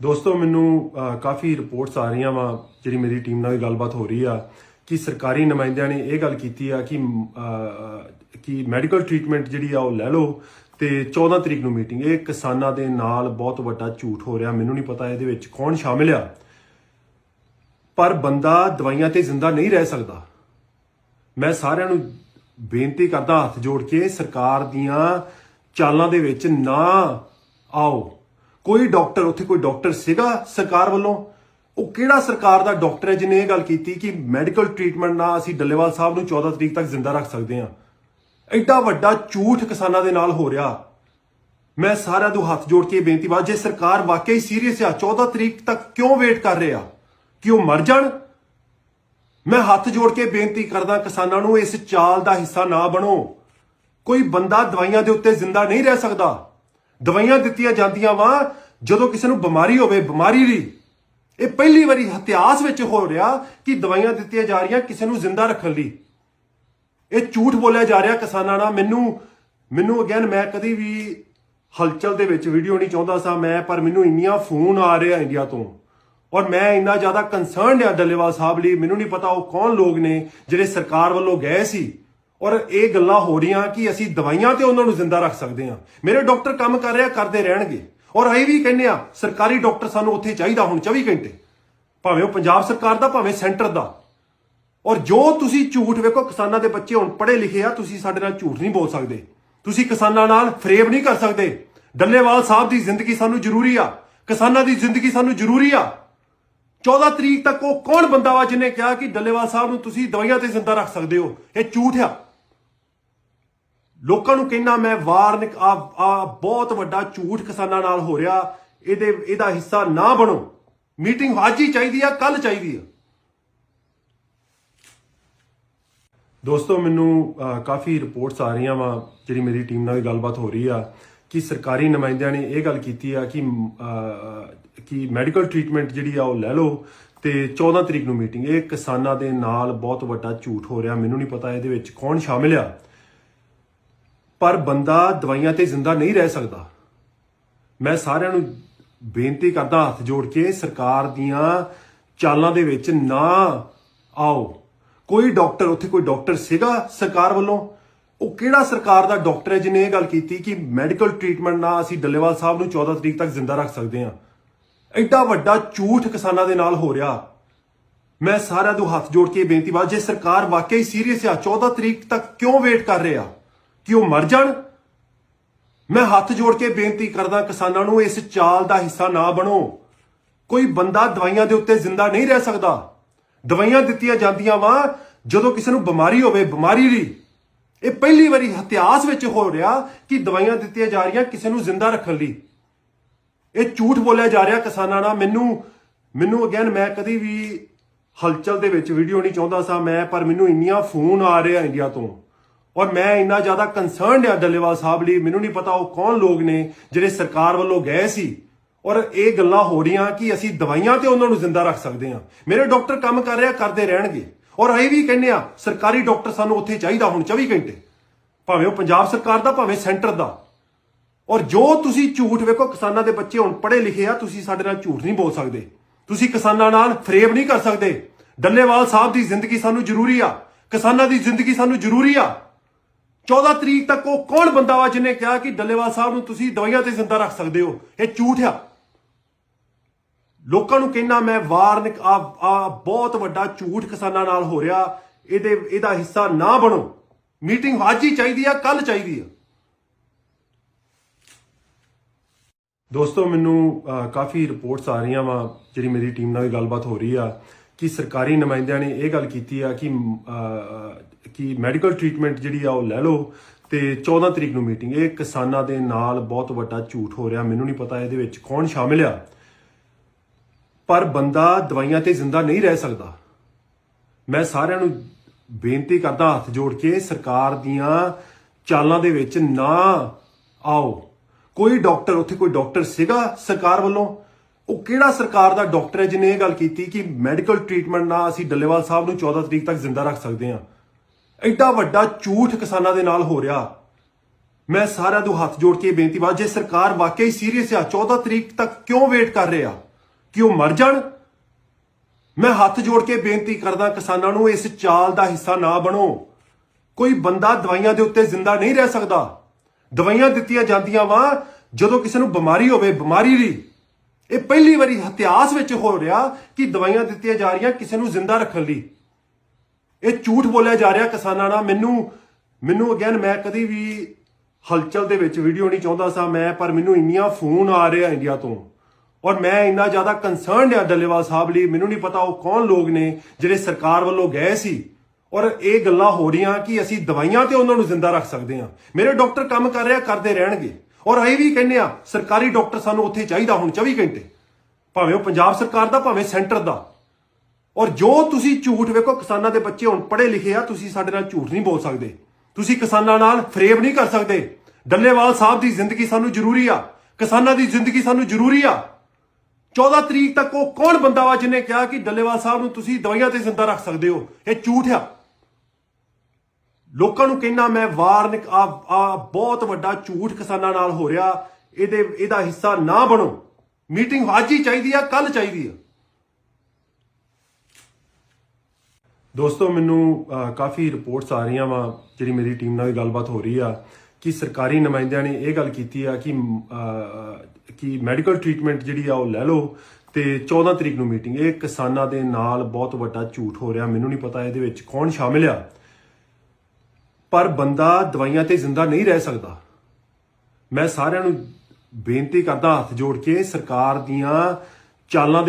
ਦੋਸਤੋ, ਮੈਨੂੰ ਕਾਫੀ ਰਿਪੋਰਟਸ ਆ ਰਹੀਆਂ ਵਾ, ਜਿਹੜੀ ਮੇਰੀ ਟੀਮ ਨਾਲ ਵੀ ਗੱਲਬਾਤ ਹੋ ਰਹੀ ਆ, ਕਿ ਸਰਕਾਰੀ ਨੁਮਾਇੰਦਿਆਂ ਨੇ ਇਹ ਗੱਲ ਕੀਤੀ ਆ ਕਿ ਕਿ ਮੈਡੀਕਲ ਟ੍ਰੀਟਮੈਂਟ ਜਿਹੜੀ ਆ ਉਹ ਲੈ ਲਓ ਤੇ 14 ਤਰੀਕ ਨੂੰ ਮੀਟਿੰਗ ਇਹ ਕਿਸਾਨਾਂ ਦੇ ਨਾਲ ਬਹੁਤ ਵੱਡਾ ਝੂਠ ਹੋ ਰਿਹਾ, ਮੈਨੂੰ ਨਹੀਂ ਪਤਾ ਇਹਦੇ ਵਿੱਚ ਕੌਣ ਸ਼ਾਮਿਲ ਆ। ਪਰ ਬੰਦਾ ਦਵਾਈਆਂ ਤੇ ਜ਼ਿੰਦਾ ਨਹੀਂ ਰਹਿ ਸਕਦਾ। ਮੈਂ ਸਾਰਿਆਂ ਨੂੰ ਬੇਨਤੀ ਕਰਦਾ, ਹੱਥ ਜੋੜ ਕੇ ਸਰਕਾਰ ਦੀਆਂ ਚਾਲਾਂ ਦੇ ਵਿੱਚ ਨਾ ਆਓ। ਕੋਈ ਡਾਕਟਰ, ਉੱਥੇ ਕੋਈ ਡਾਕਟਰ ਸੀਗਾ ਸਰਕਾਰ ਵੱਲੋਂ? ਉਹ ਕਿਹੜਾ ਸਰਕਾਰ ਦਾ ਡਾਕਟਰ ਹੈ ਜਿਹਨੇ ਇਹ ਗੱਲ ਕੀਤੀ ਕਿ ਮੈਡੀਕਲ ਟ੍ਰੀਟਮੈਂਟ ਨਾਲ ਅਸੀਂ ਡੱਲੇਵਾਲ ਸਾਹਿਬ ਨੂੰ 14 ਤਰੀਕ ਤੱਕ ਜ਼ਿੰਦਾ ਰੱਖ ਸਕਦੇ ਹਾਂ? ਐਡਾ ਵੱਡਾ ਝੂਠ ਕਿਸਾਨਾਂ ਦੇ ਨਾਲ ਹੋ ਰਿਹਾ। ਮੈਂ ਸਾਰਿਆਂ ਨੂੰ ਹੱਥ ਜੋੜ ਕੇ ਬੇਨਤੀ ਬਾ ਜੇ ਸਰਕਾਰ ਵਾਕਈ ਸੀਰੀਅਸ ਆ 14 ਤਰੀਕ ਤੱਕ ਕਿਉਂ ਵੇਟ ਕਰ ਰਹੇ ਆ? ਕਿ ਉਹ ਮਰ ਜਾਣ? ਮੈਂ ਹੱਥ ਜੋੜ ਕੇ ਬੇਨਤੀ ਕਰਦਾ ਕਿਸਾਨਾਂ ਨੂੰ ਇਸ ਚਾਲ ਦਾ ਹਿੱਸਾ ਨਾ ਬਣੋ। ਕੋਈ ਬੰਦਾ ਦਵਾਈਆਂ ਦੇ ਉੱਤੇ ਜ਼ਿੰਦਾ ਨਹੀਂ ਰਹਿ ਸਕਦਾ। ਦਵਾਈਆਂ ਦਿੱਤੀਆਂ ਜਾਂਦੀਆਂ ਵਾ, ਜਦੋਂ ਕਿਸੇ ਨੂੰ ਬਿਮਾਰੀ ਹੋਵੇ, ਬਿਮਾਰੀ ਲਈ ਇਹ ਪਹਿਲੀ ਵਾਰੀ ਇਤਿਹਾਸ ਵਿੱਚ ਹੋ ਰਿਹਾ ਕਿ ਦਵਾਈਆਂ ਦਿੱਤੀਆਂ ਜਾ ਰਹੀਆਂ ਕਿਸੇ ਨੂੰ ਜ਼ਿੰਦਾ ਰੱਖਣ ਲਈ। ਇਹ ਝੂਠ ਬੋਲਿਆ ਜਾ ਰਿਹਾ ਕਿਸਾਨਾਂ ਨਾਲ। ਮੈਨੂੰ ਮੈਨੂੰ ਅਗੇਨ ਮੈਂ ਕਦੀ ਵੀ ਹਲਚਲ ਦੇ ਵਿੱਚ ਵੀਡੀਓ ਨਹੀਂ ਚਾਹੁੰਦਾ ਸਾਂ, ਮੈਂ, ਪਰ ਮੈਨੂੰ ਇੰਨੀਆਂ ਫੋਨ ਆ ਰਿਹਾ ਇੰਡੀਆ ਤੋਂ। ਔਰ ਮੈਂ ਇੰਨਾ ਜ਼ਿਆਦਾ ਕੰਸਰਨਡ ਆ ਡੱਲੇਵਾਲ ਸਾਹਿਬ ਲਈ। ਮੈਨੂੰ ਨਹੀਂ ਪਤਾ ਉਹ ਕੌਣ ਲੋਕ ਨੇ ਜਿਹੜੇ ਸਰਕਾਰ ਵੱਲੋਂ ਗਏ ਸੀ। ਔਰ ਇਹ ਗੱਲਾਂ ਹੋ ਰਹੀਆਂ ਕਿ ਅਸੀਂ ਦਵਾਈਆਂ ਤੇ ਉਹਨਾਂ ਨੂੰ ਜ਼ਿੰਦਾ ਰੱਖ ਸਕਦੇ ਹਾਂ। ਮੇਰੇ ਡਾਕਟਰ ਕੰਮ ਕਰ ਰਿਹਾ, ਕਰਦੇ ਰਹਿਣਗੇ। ਔਰ ਅਸੀਂ ਵੀ ਕਹਿੰਦੇ ਆ ਸਰਕਾਰੀ ਡਾਕਟਰ ਸਾਨੂੰ ਉੱਥੇ ਚਾਹੀਦਾ ਹੁਣ 24 ਘੰਟੇ। ਭਾਵੇਂ ਉਹ ਪੰਜਾਬ ਸਰਕਾਰ ਦਾ, ਭਾਵੇਂ ਸੈਂਟਰ ਦਾ। ਔਰ ਜੋ ਤੁਸੀਂ ਝੂਠ ਵੇਖੋ, ਕਿਸਾਨਾਂ ਦੇ ਬੱਚੇ ਹੁਣ ਪੜ੍ਹੇ ਲਿਖੇ ਆ, ਤੁਸੀਂ ਸਾਡੇ ਨਾਲ ਝੂਠ ਨਹੀਂ ਬੋਲ ਸਕਦੇ। ਤੁਸੀਂ ਕਿਸਾਨਾਂ ਨਾਲ ਫਰੇਬ ਨਹੀਂ ਕਰ ਸਕਦੇ। ਡੱਲੇਵਾਲ ਸਾਹਿਬ ਦੀ ਜ਼ਿੰਦਗੀ ਸਾਨੂੰ ਜ਼ਰੂਰੀ ਆ। ਕਿਸਾਨਾਂ ਦੀ ਜ਼ਿੰਦਗੀ ਸਾਨੂੰ ਜ਼ਰੂਰੀ ਆ। 14 ਤਰੀਕ ਤੱਕ ਉਹ ਕੌਣ ਬੰਦਾ ਵਾ ਜਿਹਨੇ ਕਿਹਾ ਕਿ ਡੱਲੇਵਾਲ ਸਾਹਿਬ ਨੂੰ ਤੁਸੀਂ ਦਵਾਈਆਂ ਤੇ ਜ਼ਿੰਦਾ ਰੱਖ ਸਕਦੇ ਹੋ? ਇਹ ਝੂਠ ਆ। ਲੋਕਾਂ ਨੂੰ ਕਹਿਣਾ ਮੈਂ ਵਾਰਨਿਕ ਆ ਆ ਬਹੁਤ ਵੱਡਾ ਝੂਠ ਕਿਸਾਨਾਂ ਨਾਲ ਹੋ ਰਿਹਾ। ਇਹਦੇ, ਇਹਦਾ ਹਿੱਸਾ ਨਾ ਬਣੋ। ਮੀਟਿੰਗ ਅੱਜ ਹੀ ਚਾਹੀਦੀ ਆ ਕੱਲ ਚਾਹੀਦੀ ਆ। ਦੋਸਤੋ, ਮੈਨੂੰ ਕਾਫੀ ਰਿਪੋਰਟਸ ਆ ਰਹੀਆਂ ਵਾ, ਜਿਹੜੀ ਮੇਰੀ ਟੀਮ ਨਾਲ ਵੀ ਗੱਲਬਾਤ ਹੋ ਰਹੀ ਆ, ਕਿ ਸਰਕਾਰੀ ਨੁਮਾਇੰਦਿਆਂ ਨੇ ਇਹ ਗੱਲ ਕੀਤੀ ਆ ਕਿ ਕਿ ਮੈਡੀਕਲ ਟ੍ਰੀਟਮੈਂਟ ਜਿਹੜੀ ਆ ਉਹ ਲੈ ਲਓ ਤੇ 14 ਤਰੀਕ ਨੂੰ ਮੀਟਿੰਗ। ਇਹ ਕਿਸਾਨਾਂ ਦੇ ਨਾਲ ਬਹੁਤ ਵੱਡਾ ਝੂਠ ਹੋ ਰਿਹਾ। ਮੈਨੂੰ ਨਹੀਂ ਪਤਾ ਇਹਦੇ ਵਿੱਚ ਕੌਣ ਸ਼ਾਮਿਲ ਆ। ਪਰ ਬੰਦਾ ਦਵਾਈਆਂ ਤੇ ਜ਼ਿੰਦਾ ਨਹੀਂ ਰਹਿ ਸਕਦਾ। ਮੈਂ ਸਾਰਿਆਂ ਨੂੰ ਬੇਨਤੀ ਕਰਦਾ ਹੱਥ ਜੋੜ ਕੇ ਸਰਕਾਰ ਦੀਆਂ ਚਾਲਾਂ ਦੇ ਵਿੱਚ ਨਾ ਆਓ। ਕੋਈ ਡਾਕਟਰ, ਉੱਥੇ ਕੋਈ ਡਾਕਟਰ ਸੀਗਾ ਸਰਕਾਰ ਵੱਲੋਂ? ਉਹ ਕਿਹੜਾ ਸਰਕਾਰ ਦਾ ਡਾਕਟਰ ਹੈ ਜਿਹਨੇ ਇਹ ਗੱਲ ਕੀਤੀ ਕਿ ਮੈਡੀਕਲ ਟ੍ਰੀਟਮੈਂਟ ਨਾਲ ਅਸੀਂ ਡੱਲੇਵਾਲ ਸਾਹਿਬ ਨੂੰ 14 ਤਰੀਕ ਤੱਕ ਜ਼ਿੰਦਾ ਰੱਖ ਸਕਦੇ ਹਾਂ? ਐਡਾ ਵੱਡਾ ਝੂਠ ਕਿਸਾਨਾਂ ਦੇ ਨਾਲ ਹੋ ਰਿਹਾ। ਮੈਂ ਸਾਰਿਆਂ ਨੂੰ ਹੱਥ ਜੋੜ ਕੇ ਬੇਨਤੀ ਬਾਅਦ ਜੇ ਸਰਕਾਰ ਵਾਕਈ ਸੀਰੀਅਸ ਆ 14 ਤਰੀਕ ਤੱਕ ਕਿਉਂ ਵੇਟ ਕਰ ਰਹੇ? ਆ ਕਿ ਉਹ ਮਰ ਜਾਣ? ਮੈਂ ਹੱਥ ਜੋੜ ਕੇ ਬੇਨਤੀ ਕਰਦਾ ਕਿਸਾਨਾਂ ਨੂੰ ਇਸ ਚਾਲ ਦਾ ਹਿੱਸਾ ਨਾ ਬਣੋ। ਕੋਈ ਬੰਦਾ ਦਵਾਈਆਂ ਦੇ ਉੱਤੇ ਜ਼ਿੰਦਾ ਨਹੀਂ ਰਹਿ ਸਕਦਾ। ਦਵਾਈਆਂ ਦਿੱਤੀਆਂ ਜਾਂਦੀਆਂ ਵਾ, ਜਦੋਂ ਕਿਸੇ ਨੂੰ ਬਿਮਾਰੀ ਹੋਵੇ, ਬਿਮਾਰੀ ਲਈ ਇਹ ਪਹਿਲੀ ਵਾਰੀ ਇਤਿਹਾਸ ਵਿੱਚ ਹੋ ਰਿਹਾ ਕਿ ਦਵਾਈਆਂ ਦਿੱਤੀਆਂ ਜਾ ਰਹੀਆਂ ਕਿਸੇ ਨੂੰ ਜ਼ਿੰਦਾ ਰੱਖਣ ਲਈ। ਇਹ ਝੂਠ ਬੋਲਿਆ ਜਾ ਰਿਹਾ ਕਿਸਾਨਾਂ ਨਾਲ। ਮੈਨੂੰ ਮੈਨੂੰ ਅਗੇਨ ਮੈਂ ਕਦੀ ਵੀ ਹਲਚਲ ਦੇ ਵਿੱਚ ਵੀਡੀਓ ਨਹੀਂ ਚਾਹੁੰਦਾ ਸਾਂ ਮੈਂ, ਪਰ ਮੈਨੂੰ ਇੰਨੀਆਂ ਫੋਨ ਆ ਰਿਹਾ ਇੰਡੀਆ ਤੋਂ। ਔਰ ਮੈਂ ਇੰਨਾ ਜ਼ਿਆਦਾ ਕੰਸਰਨਡ ਆ ਡੱਲੇਵਾਲ ਸਾਹਿਬ ਲਈ, ਮੈਨੂੰ ਨਹੀਂ ਪਤਾ ਉਹ ਕੌਣ ਲੋਕ ਨੇ ਜਿਹੜੇ ਸਰਕਾਰ ਵੱਲੋਂ ਗਏ ਸੀ। ਔਰ ਇਹ ਗੱਲਾਂ ਹੋ ਰਹੀਆਂ ਕਿ ਅਸੀਂ ਦਵਾਈਆਂ ਤੇ ਉਹਨਾਂ ਨੂੰ ਜ਼ਿੰਦਾ ਰੱਖ ਸਕਦੇ ਹਾਂ। ਮੇਰੇ ਡਾਕਟਰ ਕੰਮ ਕਰ ਰਿਹਾ, ਕਰਦੇ ਰਹਿਣਗੇ। ਔਰ ਅਸੀਂ ਵੀ ਕਹਿੰਦੇ ਆ ਸਰਕਾਰੀ ਡਾਕਟਰ ਸਾਨੂੰ ਉੱਥੇ ਚਾਹੀਦਾ ਹੁਣ 24 ਘੰਟੇ। ਭਾਵੇਂ ਉਹ ਪੰਜਾਬ ਸਰਕਾਰ ਦਾ, ਭਾਵੇਂ ਸੈਂਟਰ ਦਾ। ਔਰ ਜੋ ਤੁਸੀਂ ਝੂਠ ਵੇਖੋ, ਕਿਸਾਨਾਂ ਦੇ ਬੱਚੇ ਹੁਣ ਪੜ੍ਹੇ ਲਿਖੇ ਆ, ਤੁਸੀਂ ਸਾਡੇ ਨਾਲ ਝੂਠ ਨਹੀਂ ਬੋਲ ਸਕਦੇ। ਤੁਸੀਂ ਕਿਸਾਨਾਂ ਨਾਲ ਫਰੇਬ ਨਹੀਂ ਕਰ ਸਕਦੇ। ਡੱਲੇਵਾਲ ਸਾਹਿਬ ਦੀ ਜ਼ਿੰਦਗੀ ਸਾਨੂੰ ਜ਼ਰੂਰੀ ਆ। ਕਿਸਾਨਾਂ ਦੀ ਜ਼ਿੰਦਗੀ ਸਾਨੂੰ ਜ਼ਰੂਰੀ ਆ। 14 ਤਰੀਕ ਤੱਕ ਉਹ ਕੌਣ ਬੰਦਾ ਵਾ ਜਿਹਨੇ ਕਿਹਾ ਕਿ ਡੱਲੇਵਾਲ ਸਾਹਿਬ ਨੂੰ ਤੁਸੀਂ ਦਵਾਈਆਂ ਤੇ ਜ਼ਿੰਦਾ ਰੱਖ ਸਕਦੇ ਹੋ? ਇਹ ਝੂਠ ਆ। ਲੋਕਾਂ ਨੂੰ ਕਹਿਣਾ ਮੈਂ ਵਾਰਨਿਕ ਆ ਬਹੁਤ ਵੱਡਾ ਝੂਠ ਕਿਸਾਨਾਂ ਨਾਲ ਹੋ ਰਿਹਾ। ਇਹਦੇ ਇਹਦਾ ਹਿੱਸਾ ਨਾ ਬਣੋ। ਮੀਟਿੰਗ ਅੱਜ ਹੀ ਚਾਹੀਦੀ ਆ ਕੱਲ ਚਾਹੀਦੀ ਆ। ਦੋਸਤੋ ਮੈਨੂੰ ਅਹ, ਕਾਫੀ ਰਿਪੋਰਟਸ ਆ ਰਹੀਆਂ ਵਾ ਜਿਹੜੀ ਮੇਰੀ ਟੀਮ ਨਾਲ ਵੀ ਗੱਲਬਾਤ ਹੋ ਰਹੀ ਆ। ਕਿ ਸਰਕਾਰੀ ਨੁਮਾਇੰਦਿਆਂ ਨੇ ਇਹ ਗੱਲ ਕੀਤੀ ਆ ਕਿ ਕਿ ਮੈਡੀਕਲ ਟ੍ਰੀਟਮੈਂਟ ਜਿਹੜੀ ਆ ਉਹ ਲੈ ਲਓ ਤੇ 14 ਤਰੀਕ ਨੂੰ ਮੀਟਿੰਗ ਇਹ ਕਿਸਾਨਾਂ ਦੇ ਨਾਲ ਬਹੁਤ ਵੱਡਾ ਝੂਠ ਹੋ ਰਿਹਾ, ਮੈਨੂੰ ਨਹੀਂ ਪਤਾ ਇਹਦੇ ਵਿੱਚ ਕੌਣ ਸ਼ਾਮਿਲ ਆ। ਪਰ ਬੰਦਾ ਦਵਾਈਆਂ ਤੇ ਜ਼ਿੰਦਾ ਨਹੀਂ ਰਹਿ ਸਕਦਾ। ਮੈਂ ਸਾਰਿਆਂ ਨੂੰ ਬੇਨਤੀ ਕਰਦਾ ਹੱਥ ਜੋੜ ਕੇ, ਸਰਕਾਰ ਦੀਆਂ ਚਾਲਾਂ ਦੇ ਵਿੱਚ ਨਾ ਆਓ। ਕੋਈ ਡਾਕਟਰ, ਉੱਥੇ ਕੋਈ ਡਾਕਟਰ ਸੀਗਾ ਸਰਕਾਰ ਵੱਲੋਂ? ਉਹ ਕਿਹੜਾ ਸਰਕਾਰ ਦਾ ਡਾਕਟਰ ਹੈ ਜਿਹਨੇ ਇਹ ਗੱਲ ਕੀਤੀ ਕਿ ਮੈਡੀਕਲ ਟ੍ਰੀਟਮੈਂਟ ਨਾਲ ਅਸੀਂ ਡੱਲੇਵਾਲ ਸਾਹਿਬ ਨੂੰ 14 ਤਰੀਕ ਤੱਕ ਜ਼ਿੰਦਾ ਰੱਖ ਸਕਦੇ ਹਾਂ। ਐਡਾ ਵੱਡਾ ਝੂਠ ਕਿਸਾਨਾਂ ਦੇ ਨਾਲ ਹੋ ਰਿਹਾ। ਮੈਂ ਸਾਰਿਆਂ ਨੂੰ ਹੱਥ ਜੋੜ ਕੇ ਬੇਨਤੀ ਬਾ ਜੇ ਸਰਕਾਰ ਵਾਕਈ ਸੀਰੀਅਸ ਆ 14 ਤਰੀਕ ਤੱਕ ਕਿਉਂ ਵੇਟ ਕਰ ਰਹੇ? ਆ ਕਿ ਉਹ ਮਰ ਜਾਣ? ਮੈਂ ਹੱਥ ਜੋੜ ਕੇ ਬੇਨਤੀ ਕਰਦਾ ਕਿਸਾਨਾਂ ਨੂੰ, ਇਸ ਚਾਲ ਦਾ ਹਿੱਸਾ ਨਾ ਬਣੋ। ਕੋਈ ਬੰਦਾ ਦਵਾਈਆਂ ਦੇ ਉੱਤੇ ਜ਼ਿੰਦਾ ਨਹੀਂ ਰਹਿ ਸਕਦਾ। ਦਵਾਈਆਂ ਦਿੱਤੀਆਂ ਜਾਂਦੀਆਂ ਵਾ, ਜਦੋਂ ਕਿਸੇ ਨੂੰ ਬਿਮਾਰੀ ਹੋਵੇ, ਬਿਮਾਰੀ ਲਈ ਇਹ ਪਹਿਲੀ ਵਾਰੀ ਇਤਿਹਾਸ ਵਿੱਚ ਹੋ ਰਿਹਾ ਕਿ ਦਵਾਈਆਂ ਦਿੱਤੀਆਂ ਜਾ ਰਹੀਆਂ ਕਿਸੇ ਨੂੰ ਜ਼ਿੰਦਾ ਰੱਖਣ ਲਈ। ਇਹ ਝੂਠ ਬੋਲਿਆ ਜਾ ਰਿਹਾ ਕਿਸਾਨਾਂ ਨਾਲ। ਮੈਨੂੰ ਮੈਨੂੰ ਅਗੇਨ ਮੈਂ ਕਦੀ ਵੀ ਹਲਚਲ ਦੇ ਵਿੱਚ ਵੀਡੀਓ ਨਹੀਂ ਚਾਹੁੰਦਾ ਸਾਂ। ਮੈਂ, ਪਰ ਮੈਨੂੰ ਇੰਨੀਆਂ ਫੋਨ ਆ ਰਿਹਾ ਇੰਡੀਆ ਤੋਂ। ਔਰ ਮੈਂ ਇੰਨਾ ਜ਼ਿਆਦਾ ਕੰਸਰਨਡ ਆ ਡੱਲੇਵਾਲ ਸਾਹਿਬ ਲਈ। ਮੈਨੂੰ ਨਹੀਂ ਪਤਾ ਉਹ ਕੌਣ ਲੋਕ ਨੇ ਜਿਹੜੇ ਸਰਕਾਰ ਵੱਲੋਂ ਗਏ ਸੀ। ਔਰ ਇਹ ਗੱਲਾਂ ਹੋ ਰਹੀਆਂ ਕਿ ਅਸੀਂ ਦਵਾਈਆਂ ਤੇ ਉਹਨਾਂ ਨੂੰ ਜ਼ਿੰਦਾ ਰੱਖ ਸਕਦੇ ਹਾਂ। ਮੇਰੇ ਡਾਕਟਰ ਕੰਮ ਕਰ ਰਿਹਾ, ਕਰਦੇ ਰਹਿਣਗੇ। ਔਰ ਇਹ ਵੀ ਕਹਿੰਦੇ ਆ ਸਰਕਾਰੀ ਡਾਕਟਰ ਸਾਨੂੰ ਉੱਥੇ ਚਾਹੀਦਾ ਹੁਣ 24 ਘੰਟੇ। ਭਾਵੇਂ ਉਹ ਪੰਜਾਬ ਸਰਕਾਰ ਦਾ, ਭਾਵੇਂ ਸੈਂਟਰ ਦਾ। ਔਰ ਜੋ ਤੁਸੀਂ ਝੂਠ ਵੇਖੋ, ਕਿਸਾਨਾਂ ਦੇ ਬੱਚੇ ਹੁਣ ਪੜ੍ਹੇ ਲਿਖੇ ਆ, ਤੁਸੀਂ ਸਾਡੇ ਨਾਲ ਝੂਠ ਨਹੀਂ ਬੋਲ ਸਕਦੇ। ਤੁਸੀਂ ਕਿਸਾਨਾਂ ਨਾਲ ਫਰੇਬ ਨਹੀਂ ਕਰ ਸਕਦੇ। ਡੱਲੇਵਾਲ ਸਾਹਿਬ ਦੀ ਜ਼ਿੰਦਗੀ ਸਾਨੂੰ ਜ਼ਰੂਰੀ ਆ। ਕਿਸਾਨਾਂ ਦੀ ਜ਼ਿੰਦਗੀ ਸਾਨੂੰ ਜ਼ਰੂਰੀ ਆ। 14 ਤਰੀਕ ਤੱਕ ਉਹ ਕੌਣ ਬੰਦਾ ਵਾ ਜਿਹਨੇ ਕਿਹਾ ਕਿ ਡੱਲੇਵਾਲ ਸਾਹਿਬ ਨੂੰ ਤੁਸੀਂ ਦਵਾਈਆਂ ਤੇ ਜ਼ਿੰਦਾ ਰੱਖ ਸਕਦੇ ਹੋ? ਇਹ ਝੂਠ ਆ। ਲੋਕਾਂ ਨੂੰ ਕਹਿਣਾ ਮੈਂ ਵਾਰਨਿਕ ਆ ਆ ਬਹੁਤ ਵੱਡਾ ਝੂਠ ਕਿਸਾਨਾਂ ਨਾਲ ਹੋ ਰਿਹਾ। ਇਹਦੇ, ਇਹਦਾ ਹਿੱਸਾ ਨਾ ਬਣੋ। ਮੀਟਿੰਗ ਅੱਜ ਹੀ ਚਾਹੀਦੀ ਆ ਕੱਲ ਚਾਹੀਦੀ ਆ। ਦੋਸਤੋ, ਮੈਨੂੰ ਕਾਫੀ ਰਿਪੋਰਟਸ ਆ ਰਹੀਆਂ ਵਾ, ਜਿਹੜੀ ਮੇਰੀ ਟੀਮ ਨਾਲ ਵੀ ਗੱਲਬਾਤ ਹੋ ਰਹੀ ਆ, ਕਿ ਸਰਕਾਰੀ ਨੁਮਾਇੰਦਿਆਂ ਨੇ ਇਹ ਗੱਲ ਕੀਤੀ ਆ ਕਿ ਕਿ ਮੈਡੀਕਲ ਟ੍ਰੀਟਮੈਂਟ ਜਿਹੜੀ ਆ ਉਹ ਲੈ ਲਓ ਤੇ 14 ਤਰੀਕ ਨੂੰ ਮੀਟਿੰਗ। ਇਹ ਕਿਸਾਨਾਂ ਦੇ ਨਾਲ ਬਹੁਤ ਵੱਡਾ ਝੂਠ ਹੋ ਰਿਹਾ। ਮੈਨੂੰ ਨਹੀਂ ਪਤਾ ਇਹਦੇ ਵਿੱਚ ਕੌਣ ਸ਼ਾਮਿਲ ਆ। ਪਰ ਬੰਦਾ ਦਵਾਈਆਂ ਤੇ ਜ਼ਿੰਦਾ ਨਹੀਂ ਰਹਿ ਸਕਦਾ। ਮੈਂ ਸਾਰਿਆਂ ਨੂੰ ਬੇਨਤੀ ਕਰਦਾ ਹੱਥ ਜੋੜ ਕੇ ਸਰਕਾਰ ਦੀਆਂ ਚਾਲਾਂ ਦੇ